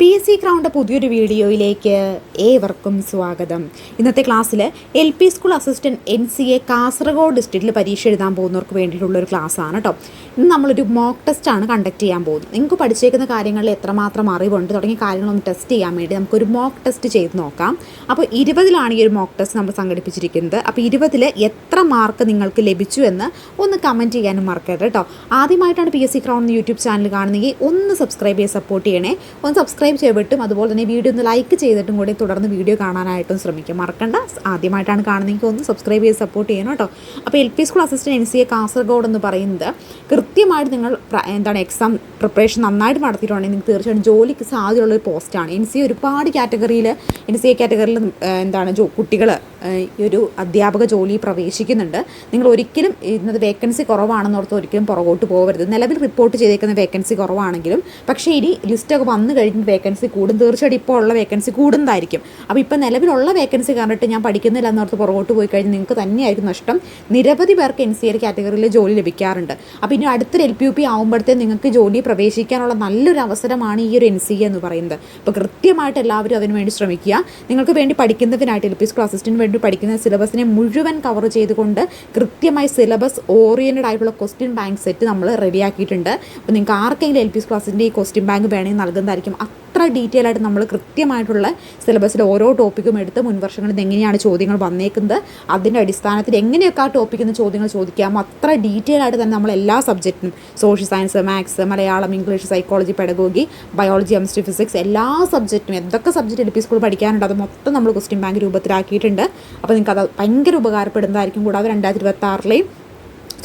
P S C crowned പുതിയൊരു വീഡിയോയിലേക്ക് ഏവർക്കും സ്വാഗതം. ഇന്നത്തെ ക്ലാസ്സിൽ L P school assistant N C A Kasaragod ഡിസ്ട്രിക്റ്റിൽ പരീക്ഷ എഴുതാൻ പോകുന്നവർക്ക് വേണ്ടിയിട്ടുള്ളൊരു ക്ലാസ്സാണ് കേട്ടോ ഇന്ന് നമ്മളൊരു മോക്ക് ടെസ്റ്റാണ് കണ്ടക്ട് ചെയ്യാൻ പോകുന്നത്. നിങ്ങൾക്ക് പഠിച്ചേക്കുന്ന കാര്യങ്ങളിൽ എത്രമാത്രം അറിവുണ്ട് തുടങ്ങിയ കാര്യങ്ങളൊന്ന് ടെസ്റ്റ് ചെയ്യാൻ വേണ്ടി നമുക്കൊരു മോക്ക് ടെസ്റ്റ് ചെയ്ത് നോക്കാം. അപ്പോൾ ഇരുപതിലാണ് ഈ ഒരു മോക്ക് ടെസ്റ്റ് നമ്മൾ സംഘടിപ്പിച്ചിരിക്കുന്നത്. അപ്പോൾ ഇരുപതിൽ എത്ര മാർക്ക് നിങ്ങൾക്ക് ലഭിച്ചു എന്ന് ഒന്ന് കമന്റ് ചെയ്യാനും മറക്കരുത് കേട്ടോ ആദ്യമായിട്ടാണ് P S C crown YouTube channel കാണുന്നെങ്കിൽ ഒന്ന് സബ്സ്ക്രൈബ് ചെയ്ത് സപ്പോർട്ട് ചെയ്യണേ. ഒന്ന് സബ്സ്ക്രൈബ് ചെയ്തിട്ടും അതുപോലെ തന്നെ വീഡിയോ ഒന്ന് ലൈക്ക് ചെയ്തിട്ടും കൂടി തുടർന്ന് വീഡിയോ കാണാനായിട്ടും ശ്രമിക്കും മറക്കണ്ട. ആദ്യമായിട്ടാണ് കാണുന്നതെങ്കിൽ ഒന്ന് സബ്സ്ക്രൈബ് ചെയ്ത് സപ്പോർട്ട് ചെയ്യണം കേട്ടോ. അപ്പോൾ L P school assistant N C A Kasaragod എന്ന് പറയുന്നത് കൃത്യമായിട്ട് നിങ്ങൾ എന്താണ് എക്സാം പ്രിപ്പറേഷൻ നന്നായിട്ട് നടത്തിയിട്ടുണ്ടെങ്കിൽ നിങ്ങൾക്ക് തീർച്ചയായിട്ടും ജോലിക്ക് സാധ്യതയുള്ള ഒരു പോസ്റ്റാണ് എൻ സി ഒരുപാട് കാറ്റഗറിയിൽ എൻ സി എ കാറ്റഗറിയിൽ എന്താണ് ജോ കുട്ടികൾ ഈ ഒരു അധ്യാപക ജോലി പ്രവേശിക്കുന്നുണ്ട്. നിങ്ങൾ ഒരിക്കലും ഇന്നത് വേക്കൻസി കുറവാണെന്നോർത്ത് ഒരിക്കലും പുറകോട്ട് പോകരുത്. നിലവിൽ റിപ്പോർട്ട് ചെയ്തേക്കുന്ന വേക്കൻസി കുറവാണെങ്കിലും പക്ഷേ ഇനി ലിസ്റ്റൊക്കെ വന്നു കഴിഞ്ഞ് വേക്കൻസി കൂടും. തീർച്ചയായിട്ടും ഇപ്പോൾ ഉള്ള വേക്കൻസി കൂടുന്നതായിരിക്കും. അപ്പോൾ ഇപ്പോൾ നിലവിലുള്ള വേക്കൻസി കണ്ടിട്ട് ഞാൻ പഠിക്കുന്നില്ല എന്നോർത്ത് പുറകോട്ട് പോയി കഴിഞ്ഞാൽ നിങ്ങൾക്ക് തന്നെയായിരിക്കും നഷ്ടം. നിരവധി പേർക്ക് എൻ സി എ കാറ്റഗറിയിൽ ജോലി ലഭിക്കാറുണ്ട്. അപ്പോൾ ഇനി അടുത്തൊരു എൽ പി യു പി ആകുമ്പോഴത്തേ നിങ്ങൾക്ക് ജോലി പ്രവേശിക്കാനുള്ള നല്ലൊരു അവസരമാണ് ഈ ഒരു എൻ സി എ എന്ന് പറയുന്നത്. അപ്പോൾ കൃത്യമായിട്ട് എല്ലാവരും അതിനുവേണ്ടി ശ്രമിക്കുക. നിങ്ങൾക്ക് വേണ്ടി പഠിക്കുന്നതിനായിട്ട് എൽ പി സ്കൂൾ അസിസ്റ്റന്റ് വേണ്ടി പഠിക്കുന്ന സിലബസിനെ മുഴുവൻ കവർ ചെയ്തുകൊണ്ട് കൃത്യമായി സിലബസ് ഓറിയന്റഡ് ആയിട്ടുള്ള ക്വസ്റ്റ്യൻ ബാങ്ക് സെറ്റ് നമ്മൾ റെഡിയാക്കിയിട്ടുണ്ട് അപ്പോൾ നിങ്ങൾക്ക് ആർക്കെങ്കിലും എൽ പി എസ് ക്ലാസ്സിന്റെ ഈ ക്വസ്റ്റ്യൻ ബാങ്ക് വേണമെങ്കിൽ നൽകുന്നതായിരിക്കും. അത്ര ഡീറ്റെയിൽ ആയിട്ട് നമ്മൾ കൃത്യമായിട്ടുള്ള സിലബസിൽ ഓരോ ടോപ്പിക്കും എടുത്ത് മുൻവർഷങ്ങളിൽ എങ്ങനെയാണ് ചോദ്യങ്ങൾ വന്നേക്കുന്നത് അതിന്റെ അടിസ്ഥാനത്തിൽ എങ്ങനെയൊക്കെ ആ ടോപ്പിക്കിൽ നിന്ന് ചോദ്യങ്ങൾ ചോദിക്കാമോ അത്ര ഡീറ്റെയിൽ ആയിട്ട് തന്നെ നമ്മൾ എല്ലാ സബ്ജക്റ്റിനും social science maths Malayalam English psychology pedagogy biology chemistry physics എല്ലാ സബ്ജക്റ്റും എന്തൊക്കെ സബ്ജക്റ്റ് എൽ പി സ്കൂൾ പഠിക്കാനുണ്ട് അത് മൊത്തം നമ്മൾ ക്വസ്റ്റ്യൻ ബാങ്ക് രൂപത്തിലാക്കിയിട്ടുണ്ട്. അപ്പോൾ നിങ്ങൾക്ക് അത് ഭയങ്കര ഉപകാരപ്പെടുന്നതായിരിക്കും. കൂടാതെ രണ്ടായിരത്തി ഇരുപത്തി ആറിലെയും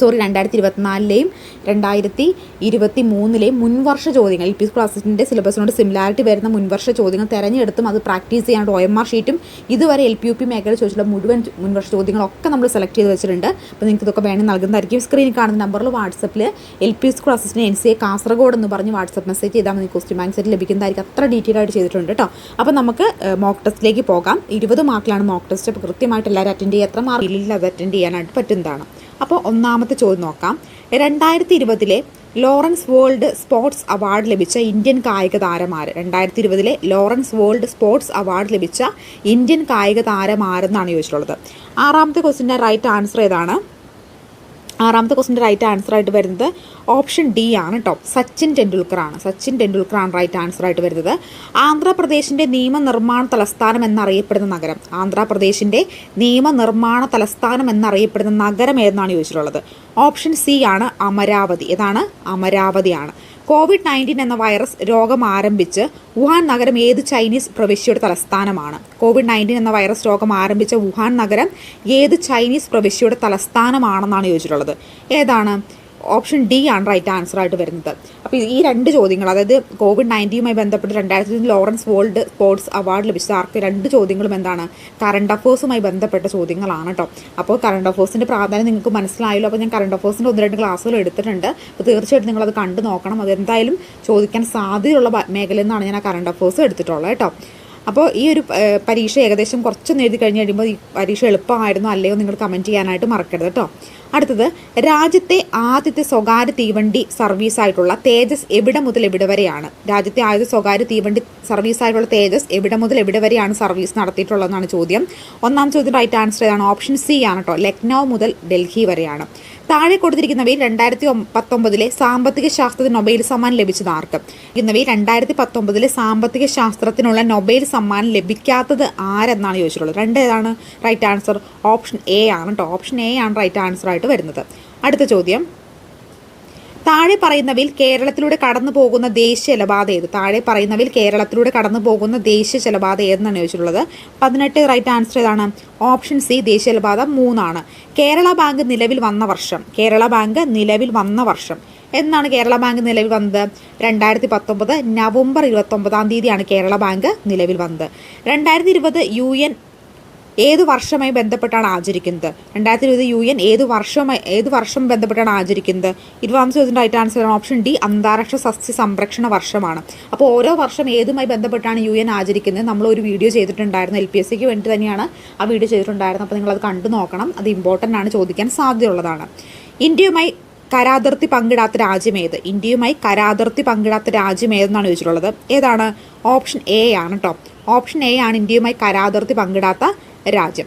സോറി രണ്ടായിരത്തി ഇരുപത്തിനാലിലെയും രണ്ടായിരത്തി ഇരുപത്തി മൂന്നിലെയും മുൻവർഷ ചോദ്യങ്ങൾ. എൽ പി സ്കൂൾ അസിസ്റ്റന്റ് സിലബസിനോട് സിമിലാരിറ്റി വരുന്ന മുൻവർഷ ചോദ്യങ്ങൾ തിരഞ്ഞെടുത്തും അത് പ്രാക്ടീസ് ചെയ്യാനുള്ള ഒ എം ആർ ഷീറ്റും ഇതുവരെ എൽ പി യു പി മേഖല ചോദിച്ചുള്ള മുഴുവൻ മുൻവർഷ ചോദ്യങ്ങളൊക്കെ നമ്മൾ സെലക്ട് ചെയ്ത് വെച്ചിട്ടുണ്ട്. അപ്പോൾ നിങ്ങൾക്ക് ഇതൊക്കെ വേണമെങ്കിൽ നൽകുന്നതായിരിക്കും. സ്ക്രീനിൽ കാണുന്ന നമ്പറിൽ വാട്സപ്പിൽ L P school assistant N C A Kasaragod എന്ന് പറഞ്ഞ് വാട്സപ്പ് മെസ്സേജ് ചെയ്താൽ മതി. ക്വസ്റ്റ്യൻ ബാങ്ക് സെറ്റ് ലഭിക്കുന്നതായിരിക്കും. അത്ര ഡീറ്റെയിൽ ആയിട്ട് ചെയ്തിട്ടുണ്ട് കേട്ടോ അപ്പോൾ നമുക്ക് മോക്ക് ടെസ്റ്റിലേക്ക് പോകാം. ഇരുപത് മാർക്കിലാണ് മോക്ക് ടെസ്റ്റ് അപ്പോൾ കൃത്യമായിട്ട് എല്ലാവരും അറ്റൻഡ് ചെയ്യുക എത്ര മാർക്കില്ല അത് അറ്റൻഡ് ചെയ്യാനായിട്ട് പറ്റുന്നതാണ് അപ്പോൾ ഒന്നാമത്തെ ചോദ്യം നോക്കാം. രണ്ടായിരത്തി ഇരുപതിലെ ലോറൻസ് വേൾഡ് സ്പോർട്സ് അവാർഡ് ലഭിച്ച ഇന്ത്യൻ കായിക താരമാര്? രണ്ടായിരത്തി ഇരുപതിലെ ലോറൻസ് വേൾഡ് സ്പോർട്സ് അവാർഡ് ലഭിച്ച ഇന്ത്യൻ കായിക താരമാരെന്നാണ് ചോദിച്ചിട്ടുള്ളത്. ആറാമത്തെ ക്വസ്റ്റിന്റെ റൈറ്റ് ആൻസർ ഏതാണ്? ആറാമത്തെ ക്വസ്റ്റിന്റെ റൈറ്റ് ആൻസർ ആയിട്ട് വരുന്നത് ഓപ്ഷൻ ഡി ആണ് കേട്ടോ സച്ചിൻ ടെണ്ടുൽക്കർ ആണ് സച്ചിൻ ടെണ്ടുൽക്കർ ആണ് റൈറ്റ് ആൻസർ ആയിട്ട് വരുന്നത്. ആന്ധ്രാപ്രദേശിന്റെ നിയമനിർമ്മാണ തലസ്ഥാനം എന്നറിയപ്പെടുന്ന നഗരം. ആന്ധ്രാപ്രദേശിന്റെ നിയമനിർമ്മാണ തലസ്ഥാനം എന്നറിയപ്പെടുന്ന നഗരം ഏതെന്നാണ് ചോദിച്ചിട്ടുള്ളത്? ഓപ്ഷൻ സി ആണ് അമരാവതി. ഏതാണ്? അമരാവതിയാണ്. കോവിഡ് നയന്റീൻ എന്ന വൈറസ് രോഗം ആരംഭിച്ച് വുഹാൻ നഗരം ഏത് ചൈനീസ് പ്രവിശ്യയുടെ തലസ്ഥാനമാണ്? കോവിഡ് നയന്റീൻ എന്ന വൈറസ് രോഗം ആരംഭിച്ച വുഹാൻ നഗരം ഏത് ചൈനീസ് പ്രവിശ്യയുടെ തലസ്ഥാനമാണെന്നാണ് ചോദിച്ചിട്ടുള്ളത്. ഏതാണ്? ഓപ്ഷൻ ഡി ആണ് റൈറ്റ് ആൻസർ ആയിട്ട് വരുന്നത്. അപ്പോൾ ഈ രണ്ട് ചോദ്യങ്ങൾ അതായത് കോവിഡ് നയന്റീനുമായി ബന്ധപ്പെട്ട് രണ്ടായിരത്തി ലോറൻസ് വേൾഡ് സ്പോർട്സ് അവാർഡ് ലഭിച്ച ആർക്ക് രണ്ട് ചോദ്യങ്ങളും എന്താണ്? കറണ്ട് അഫേഴ്സുമായി ബന്ധപ്പെട്ട ചോദ്യങ്ങളാണ് കേട്ടോ അപ്പോൾ കറണ്ട് അഫേഴ്സിന്റെ പ്രാധാന്യം നിങ്ങൾക്ക് മനസ്സിലായല്ലോ അപ്പോൾ ഞാൻ കറണ്ട് അഫേഴ്സിന്റെ ഒന്ന് രണ്ട് ക്ലാസ്സുകൾ എടുത്തിട്ടുണ്ട്. അപ്പോൾ തീർച്ചയായിട്ടും നിങ്ങളത് കണ്ടു നോക്കണം. അതെന്തായാലും ചോദിക്കാൻ സാധ്യതയുള്ള മേഖല നിന്നാണ് ഞാൻ ആ കറണ്ട് അഫേഴ്സ് എടുത്തിട്ടുള്ളത് കേട്ടോ അപ്പോൾ ഈ ഒരു പരീക്ഷ ഏകദേശം കുറച്ചൊന്ന് എഴുതി കഴിഞ്ഞ് കഴിയുമ്പോൾ ഈ പരീക്ഷ എളുപ്പമായിരുന്നോ അല്ലയോ നിങ്ങൾ കമന്റ് ചെയ്യാനായിട്ട് മറക്കരുത് കേട്ടോ അടുത്തത് രാജ്യത്തെ ആദ്യത്തെ സ്വകാര്യ തീവണ്ടി സർവീസായിട്ടുള്ള തേജസ് എവിടെ മുതൽ എവിടെ വരെയാണ്? രാജ്യത്തെ ആദ്യത്തെ സ്വകാര്യ തീവണ്ടി സർവീസായിട്ടുള്ള തേജസ് എവിടെ മുതൽ എവിടെ വരെയാണ് സർവീസ് നടത്തിയിട്ടുള്ളതെന്നാണ് ചോദ്യം. ഒന്നാം ചോദ്യം റൈറ്റ് ആൻസർ ഏതാണ്? ഓപ്ഷൻ സി ആണ് കേട്ടോ ലക്നൗ മുതൽ ഡൽഹി വരെയാണ്. താഴെ കൊടുത്തിരിക്കുന്നവയിൽ രണ്ടായിരത്തി പത്തൊമ്പതിലെ സാമ്പത്തിക ശാസ്ത്രത്തിന് നൊബേൽ സമ്മാനം ലഭിച്ചത് ആർക്ക്? ഇന്നവയിൽ രണ്ടായിരത്തി പത്തൊമ്പതിലെ സാമ്പത്തിക ശാസ്ത്രത്തിനുള്ള നൊബേൽ സമ്മാനം ലഭിക്കാത്തത് ആരെന്നാണ് ചോദിച്ചിട്ടുള്ളത്. രണ്ട് ഏതാണ്? റൈറ്റ് ആൻസർ ഓപ്ഷൻ എ ആണ് കേട്ടോ ഓപ്ഷൻ എ ആണ് റൈറ്റ് ആൻസർ ആയിട്ട് വരുന്നത്. അടുത്ത ചോദ്യം. താഴെ പറയുന്നവയിൽ കേരളത്തിലൂടെ കടന്നു പോകുന്ന ദേശീയ ജലപാത ഏത്? താഴെ പറയുന്നവയിൽ കേരളത്തിലൂടെ കടന്നു പോകുന്ന ദേശീയ ജലപാത ഏതെന്നാണ് ചോദിച്ചിട്ടുള്ളത്? പതിനെട്ട് റൈറ്റ് ആൻസർ ഏതാണ്? ഓപ്ഷൻ സി ദേശീയ ജലപാത മൂന്നാണ്. കേരള ബാങ്ക് നിലവിൽ വന്ന വർഷം. കേരള ബാങ്ക് നിലവിൽ വന്ന വർഷം. എന്നാണ് കേരള ബാങ്ക് നിലവിൽ വന്നത്? രണ്ടായിരത്തി പത്തൊമ്പത് നവംബർ ഇരുപത്തൊമ്പതാം തീയതിയാണ് കേരള ബാങ്ക് നിലവിൽ വന്നത്. രണ്ടായിരത്തി ഇരുപത് യു എൻ ഏത് വർഷമായി ബന്ധപ്പെട്ടാണ് ആചരിക്കുന്നത്? രണ്ടായിരത്തി ഇരുപത് യു എൻ ഏത് വർഷമായി ഏത് വർഷം ബന്ധപ്പെട്ടാണ് ആചരിക്കുന്നത്? ഇരുപതാമത്തെ ചോദ്യം റൈറ്റ് ആൻസർ ആണ് ഓപ്ഷൻ ഡി അന്താരാഷ്ട്ര സസ്യ സംരക്ഷണ വർഷമാണ്. അപ്പോൾ ഓരോ വർഷം ഏതുമായി ബന്ധപ്പെട്ടാണ് യു എൻ ആചരിക്കുന്നത്? നമ്മൾ ഒരു വീഡിയോ ചെയ്തിട്ടുണ്ടായിരുന്നു എൽ പി എസ് സിക്ക് വേണ്ടി തന്നെയാണ് ആ വീഡിയോ ചെയ്തിട്ടുണ്ടായിരുന്നത്. അപ്പോൾ നിങ്ങളത് കണ്ടു നോക്കണം. അത് ഇമ്പോർട്ടന്റ് ആണ് ചോദിക്കാൻ സാധ്യതയുള്ളതാണ്. ഇന്ത്യയുമായി കരാതിർത്തി പങ്കിടാത്ത രാജ്യം ഏത്? ഇന്ത്യയുമായി കരാതിർത്തി പങ്കിടാത്ത രാജ്യം ഏതെന്നാണ് ചോദിച്ചിട്ടുള്ളത്? ഏതാണ്? ഓപ്ഷൻ എ ആണ് കേട്ടോ ഓപ്ഷൻ എ ആണ് ഇന്ത്യയുമായി കരാതിർത്തി പങ്കിടാത്ത രാജ്യം.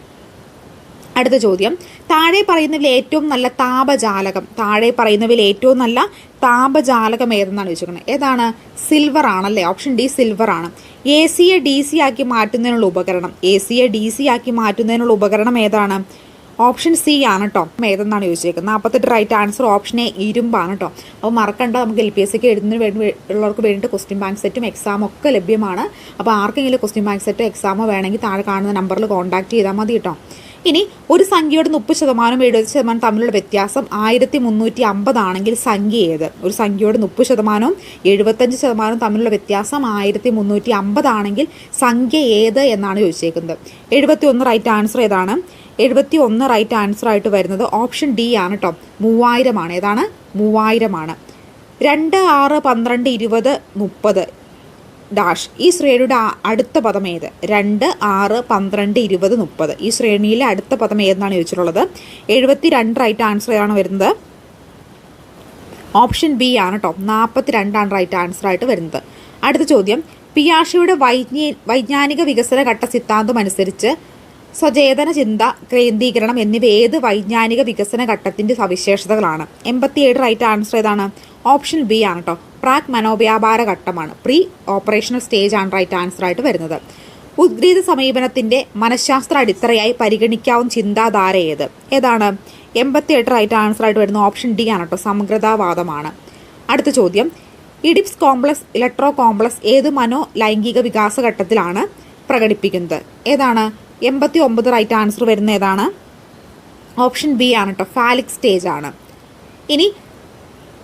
അടുത്ത ചോദ്യം. താഴെ പറയുന്നതിൽ ഏറ്റവും നല്ല താപജാലകം. താഴെ പറയുന്നതിൽ ഏറ്റവും നല്ല താപജാലകം ഏതെന്നാണ് ചോദിച്ചിരിക്കുന്നത് ഏതാണ്? സിൽവർ ആണല്ലേ? ഓപ്ഷൻ ഡി സിൽവർ ആണ്. എ സിയെ ഡി സി ആക്കി മാറ്റുന്നതിനുള്ള ഉപകരണം. എ സിയെ ഡി സി ആക്കി മാറ്റുന്നതിനുള്ള ഉപകരണം ഏതാണ്? ഓപ്ഷൻ സി ആണ് കേട്ടോ ഏതെന്നാണ് ചോദിച്ചേക്കുന്നത് നാൽപ്പത്തെട്ട് റൈറ്റ് ആൻസർ ഓപ്ഷൻ എ ഇരുമ്പാണ് കേട്ടോ അപ്പോൾ മറക്കണ്ട നമുക്ക് എൽ പി എസ് സിക്ക് എഴുതുന്നതിന് വേണ്ടി ഉള്ളവർക്ക് വേണ്ടിയിട്ട് ക്വസ്റ്റ്യൻ ബാങ്ക് സെറ്റും എക്സാമും ഒക്കെ ലഭ്യമാണ്. അപ്പോൾ ആർക്കെങ്കിലും ക്വസ്റ്റ്യൻ ബാങ്ക് സെറ്റോ എക്സാമോ വേണമെങ്കിൽ താഴെ കാണുന്ന നമ്പറിൽ കോൺടാക്ട് ചെയ്താൽ മതി കേട്ടോ ഇനി ഒരു സംഖ്യയുടെ മുപ്പത് ശതമാനം എഴുപത് ശതമാനം തമ്മിലുള്ള വ്യത്യാസം ആയിരത്തി മുന്നൂറ്റി അമ്പതാണെങ്കിൽ സംഖ്യ ഏത്? ഒരു സംഖ്യയുടെ മുപ്പത് ശതമാനവും എഴുപത്തഞ്ച് ശതമാനവും തമ്മിലുള്ള വ്യത്യാസം ആയിരത്തി മുന്നൂറ്റി അമ്പതാണെങ്കിൽ സംഖ്യ ഏത് എന്നാണ് ചോദിച്ചേക്കുന്നത്. എഴുപത്തി ഒന്ന് റൈറ്റ് ആൻസർ ഏതാണ്? എഴുപത്തി ഒന്ന് റൈറ്റ് ആൻസർ ആയിട്ട് വരുന്നത് ഓപ്ഷൻ ഡി ആണ് കേട്ടോ മൂവായിരമാണ് ഏതാണ്? മൂവായിരമാണ് രണ്ട് ആറ് പന്ത്രണ്ട് ഇരുപത് മുപ്പത്. ഡാഷ്. ഈ ശ്രേണിയുടെ അടുത്ത പദം ഏത്? രണ്ട് ആറ് പന്ത്രണ്ട് ഇരുപത് മുപ്പത്. ഈ ശ്രേണിയിലെ അടുത്ത പദം ഏതെന്നാണ് ചോദിച്ചിട്ടുള്ളത്? എഴുപത്തി രണ്ട് റൈറ്റ് ആൻസർ ആണ് വരുന്നത്. ഓപ്ഷൻ ബി ആണ് കേട്ടോ നാൽപ്പത്തി രണ്ടാണ് റൈറ്റ് ആൻസർ ആയിട്ട് വരുന്നത്. അടുത്ത ചോദ്യം. പിയാഷയുടെ വൈജ്ഞ വൈജ്ഞാനിക വികസന ഘട്ട സിദ്ധാന്തം അനുസരിച്ച് സ്വചേതന ചിന്ത കേന്ദ്രീകരണം എന്നിവ ഏത് വൈജ്ഞാനിക വികസന ഘട്ടത്തിന്റെ സവിശേഷതകളാണ്? എൺപത്തിയേഴ് റൈറ്റ് ആൻസർ ഏതാണ്? ഓപ്ഷൻ ബി ആണ് കേട്ടോ പ്രാക് മനോവ്യാപാര ഘട്ടമാണ്. പ്രീ ഓപ്പറേഷണൽ സ്റ്റേജ് ആണ് റൈറ്റ് ആൻസർ ആയിട്ട് വരുന്നത്. ഉദ്ഗ്രീത സമീപനത്തിന്റെ മനഃശാസ്ത്ര അടിത്തറയായി പരിഗണിക്കാവുന്ന ചിന്താധാര ഏത്? ഏതാണ്? എൺപത്തിയെട്ട് റൈറ്റ് ആൻസർ ആയിട്ട് വരുന്ന ഓപ്ഷൻ ഡി ആണ് കേട്ടോ സമഗ്രതാവാദമാണ്. അടുത്ത ചോദ്യം. ഇഡിപ്സ് കോംപ്ലക്സ് ഇലക്ട്രോ കോംപ്ലക്സ് ഏത് മനോ ലൈംഗിക വികാസ ഘട്ടത്തിലാണ് പ്രകടിപ്പിക്കുന്നത്? ഏതാണ്? എൺപത്തി ഒമ്പത് റൈറ്റ് ആൻസർ വരുന്ന ഏതാണ്? ഓപ്ഷൻ ബി ആണ് കേട്ടോ ഫാലിക് സ്റ്റേജ് ആണ്. ഇനി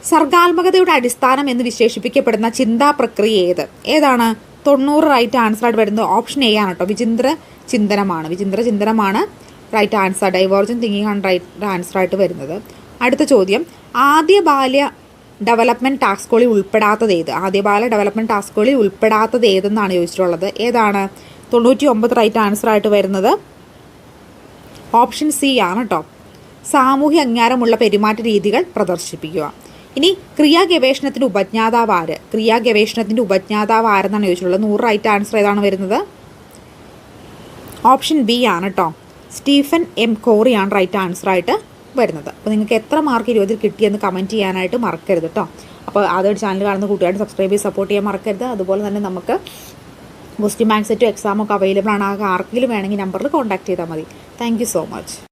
സർഗാത്മകതയുടെ അടിസ്ഥാനം എന്ന് വിശേഷിപ്പിക്കപ്പെടുന്ന ചിന്താ പ്രക്രിയ ഏത്? ഏതാണ്? തൊണ്ണൂറ് റൈറ്റ് ആൻസർ ആയിട്ട് വരുന്നത് ഓപ്ഷൻ എ ആണ് കേട്ടോ വിചിന്ത്ര ചിന്തനമാണ്. വിചിന്ത്ര ചിന്തനമാണ് റൈറ്റ് ആൻസർ ഡൈവേർജൻ തിങ്കിങ് ആണ് റൈറ്റ് ആൻസർ ആയിട്ട് വരുന്നത്. അടുത്ത ചോദ്യം. ആദ്യ ബാല്യ ഡെവലപ്മെന്റ് ടാസ്കുകളിൽ ഉൾപ്പെടാത്തത് ഏത്? ആദ്യ ബാല ഡെവലപ്മെന്റ് ടാസ്കുകളിൽ ഉൾപ്പെടാത്തത് ഏതെന്നാണ് ചോദിച്ചിട്ടുള്ളത്? ഏതാണ്? തൊണ്ണൂറ്റി ഒമ്പത് റൈറ്റ് ആൻസർ ആയിട്ട് വരുന്നത്. ഓപ്ഷൻ സി ആണ് കേട്ടോ സാമൂഹ്യ അംഗീകാരമുള്ള പെരുമാറ്റ രീതികൾ പ്രദർശിപ്പിക്കുക. ഇനി ക്രിയാ ഗവേഷണത്തിന്റെ ഉപജ്ഞാതാവ് ആര്? ക്രിയാ ഗവേഷണത്തിന്റെ ഉപജ്ഞാതാവ് ആരെന്നാണ് ചോദിച്ചിട്ടുള്ളത്? നൂറ് റൈറ്റ് ആൻസർ ഏതാണ് വരുന്നത്? ഓപ്ഷൻ ബി ആണ് കേട്ടോ സ്റ്റീഫൻ എം കോറിയാണ് റൈറ്റ് ആൻസർ ആയിട്ട് വരുന്നത്. അപ്പോൾ നിങ്ങൾക്ക് എത്ര മാർക്ക് ഇരുപതിൽ കിട്ടിയെന്ന് കമന്റ് ചെയ്യാനായിട്ട് മറക്കരുത് കേട്ടോ അപ്പോൾ ആദ്യമായിട്ട് ചാനൽ കാണുന്ന കൂട്ടുകാരുടെ സബ്സ്ക്രൈബ് ചെയ്ത് സപ്പോർട്ട് ചെയ്യാൻ മറക്കരുത്. അതുപോലെ തന്നെ നമുക്ക് ക്വസ്റ്റ്യൻ ബാങ്ക് സെറ്റും എക്സാമൊക്കെ അവൈലബിൾ ആണ്. ആർക്കെങ്കിലും വേണമെങ്കിൽ നമ്പറിൽ കോൺടാക്ട് ചെയ്താൽ മതി. Thank so much